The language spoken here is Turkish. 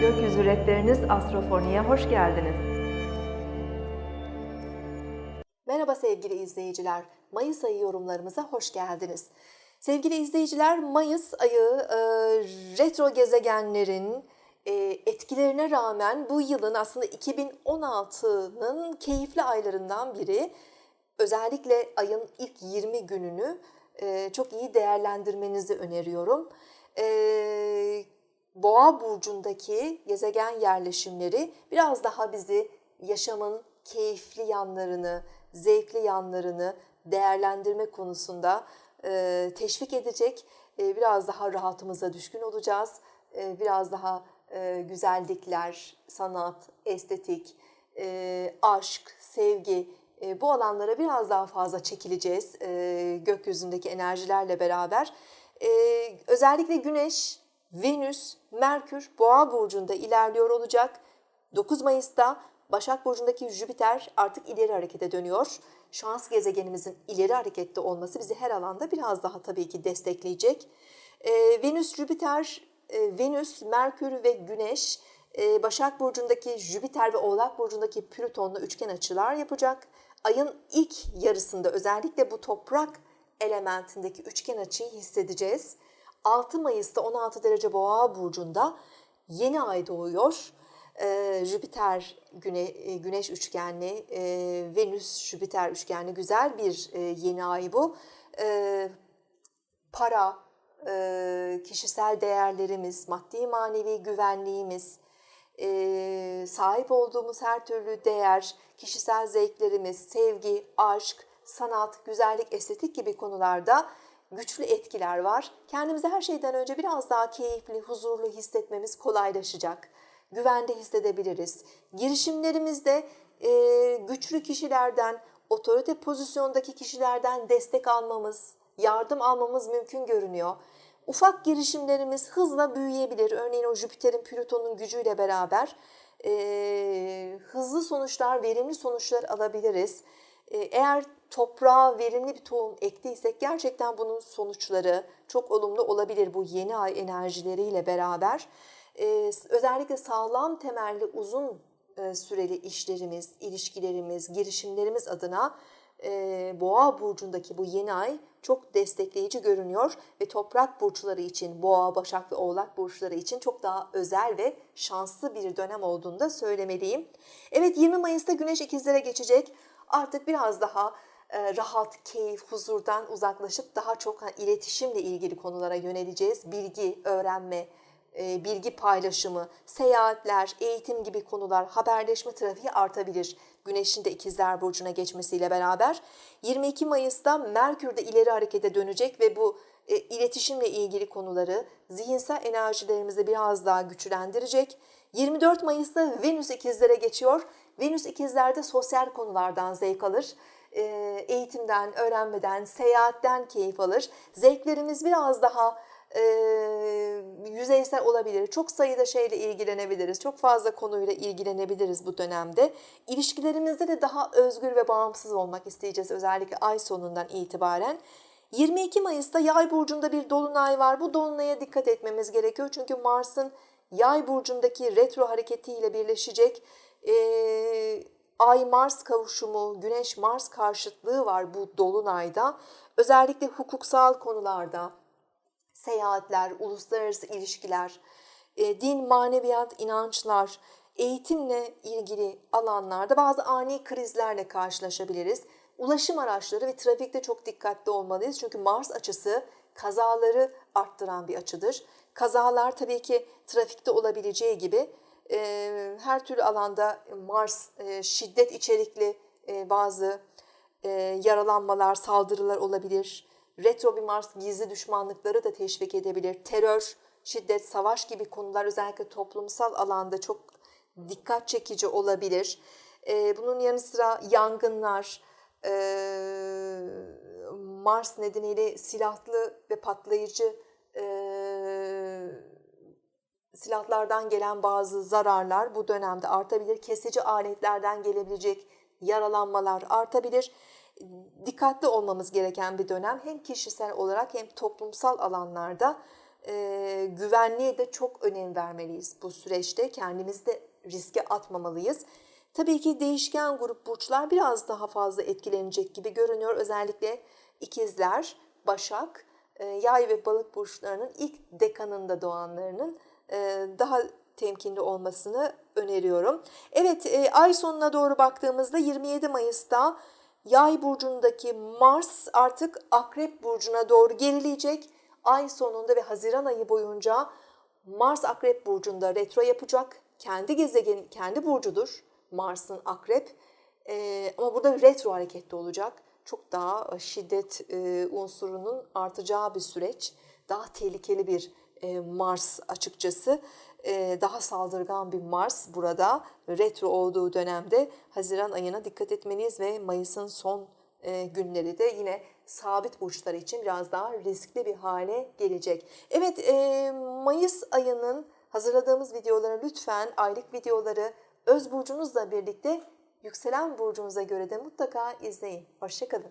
Cüretleriniz Astrofoni'ye hoş geldiniz. Merhaba sevgili izleyiciler. Mayıs ayı yorumlarımıza hoş geldiniz. Sevgili izleyiciler, Mayıs ayı e, retro gezegenlerin e, etkilerine rağmen bu yılın aslında 2016'nın keyifli aylarından biri. Özellikle ayın ilk 20 gününü e, çok iyi değerlendirmenizi öneriyorum. E, Boğa burcundaki gezegen yerleşimleri biraz daha bizi yaşamın keyifli yanlarını, zevkli yanlarını değerlendirme konusunda e, teşvik edecek. E, biraz daha rahatımıza düşkün olacağız. E, biraz daha güzellikler, sanat, estetik, aşk, sevgi bu alanlara biraz daha fazla çekileceğiz gökyüzündeki enerjilerle beraber. Özellikle Güneş, Venüs, Merkür Boğa burcunda ilerliyor olacak. 9 Mayıs'ta Başak Burcu'ndaki Jüpiter artık ileri harekete dönüyor. Şans gezegenimizin ileri harekette olması bizi her alanda biraz daha tabii ki destekleyecek. Ee, Venüs, Jüpiter, e, Venüs, Merkür ve Güneş e, Başak Burcu'ndaki Jüpiter ve Oğlak Burcu'ndaki Plüton'la üçgen açılar yapacak. Ayın ilk yarısında özellikle bu toprak elementindeki üçgen açıyı hissedeceğiz. 6 Mayıs'ta 16 derece Boğa burcunda yeni ay doğuyor. Ee, Jüpiter güne, e, güneş üçgenli, e, Venüs Jüpiter üçgenli güzel bir e, yeni ay bu. E, para, e, kişisel değerlerimiz, maddi manevi güvenliğimiz, e, sahip olduğumuz her türlü değer, kişisel zevklerimiz, sevgi, aşk, sanat, güzellik, estetik gibi konularda güçlü etkiler var. Kendimizi her şeyden önce biraz daha keyifli, huzurlu hissetmemiz kolaylaşacak. Güvende hissedebiliriz. Girişimlerimizde e, güçlü kişilerden, otorite pozisyondaki kişilerden destek almamız, yardım almamız mümkün görünüyor. Ufak girişimlerimiz hızla büyüyebilir. Örneğin o Jüpiter'in Plüton'un gücüyle beraber e, hızlı sonuçlar, verimli sonuçlar alabiliriz. E, eğer toprağa verimli bir tohum ektiysek gerçekten bunun sonuçları çok olumlu olabilir bu yeni ay enerjileriyle beraber. Ee, özellikle sağlam temelli uzun e, süreli işlerimiz, ilişkilerimiz, girişimlerimiz adına e, Boğa burcundaki bu yeni ay çok destekleyici görünüyor ve toprak burçları için Boğa, Başak ve Oğlak burçları için çok daha özel ve şanslı bir dönem olduğunu da söylemeliyim. Evet 20 Mayıs'ta Güneş ikizlere geçecek. Artık biraz daha rahat, keyif, huzurdan uzaklaşıp daha çok iletişimle ilgili konulara yöneleceğiz. Bilgi, öğrenme, e, bilgi paylaşımı, seyahatler, eğitim gibi konular, haberleşme trafiği artabilir. Güneşin de ikizler burcuna geçmesiyle beraber. 22 Mayıs'ta Merkür de ileri harekete dönecek ve bu e, iletişimle ilgili konuları, zihinsel enerjilerimizi biraz daha güçlendirecek. 24 Mayıs'ta Venüs ikizlere geçiyor. Venüs ikizlerde sosyal konulardan zevk alır eğitimden, öğrenmeden, seyahatten keyif alır. Zevklerimiz biraz daha e, yüzeysel olabilir. Çok sayıda şeyle ilgilenebiliriz. Çok fazla konuyla ilgilenebiliriz bu dönemde. İlişkilerimizde de daha özgür ve bağımsız olmak isteyeceğiz özellikle ay sonundan itibaren. 22 Mayıs'ta Yay burcunda bir dolunay var. Bu dolunaya dikkat etmemiz gerekiyor. Çünkü Mars'ın Yay burcundaki retro hareketiyle birleşecek. Ee, Ay-Mars kavuşumu, Güneş-Mars karşıtlığı var bu dolunayda. Özellikle hukuksal konularda, seyahatler, uluslararası ilişkiler, e, din, maneviyat, inançlar, eğitimle ilgili alanlarda bazı ani krizlerle karşılaşabiliriz. Ulaşım araçları ve trafikte çok dikkatli olmalıyız. Çünkü Mars açısı kazaları arttıran bir açıdır. Kazalar tabii ki trafikte olabileceği gibi her türlü alanda Mars şiddet içerikli bazı yaralanmalar, saldırılar olabilir. Retro bir Mars gizli düşmanlıkları da teşvik edebilir. Terör, şiddet, savaş gibi konular özellikle toplumsal alanda çok dikkat çekici olabilir. Bunun yanı sıra yangınlar, Mars nedeniyle silahlı ve patlayıcı silahlardan gelen bazı zararlar bu dönemde artabilir. Kesici aletlerden gelebilecek yaralanmalar artabilir. Dikkatli olmamız gereken bir dönem hem kişisel olarak hem toplumsal alanlarda e, güvenliğe de çok önem vermeliyiz bu süreçte. Kendimizi de riske atmamalıyız. Tabii ki değişken grup burçlar biraz daha fazla etkilenecek gibi görünüyor. Özellikle ikizler, başak, e, yay ve balık burçlarının ilk dekanında doğanlarının daha temkinli olmasını öneriyorum. Evet e, ay sonuna doğru baktığımızda 27 Mayıs'ta Yay burcundaki Mars artık Akrep burcuna doğru gerileyecek. Ay sonunda ve Haziran ayı boyunca Mars Akrep burcunda retro yapacak. Kendi gezegen, kendi burcudur Mars'ın Akrep. Ee, ama burada retro hareketli olacak. Çok daha şiddet e, unsurunun artacağı bir süreç. Daha tehlikeli bir e, Mars açıkçası. E, daha saldırgan bir Mars burada retro olduğu dönemde Haziran ayına dikkat etmeliyiz ve Mayıs'ın son e, günleri de yine sabit burçlar için biraz daha riskli bir hale gelecek. Evet Mayıs ayının hazırladığımız videoları lütfen aylık videoları öz burcunuzla birlikte yükselen burcunuza göre de mutlaka izleyin. Hoşçakalın.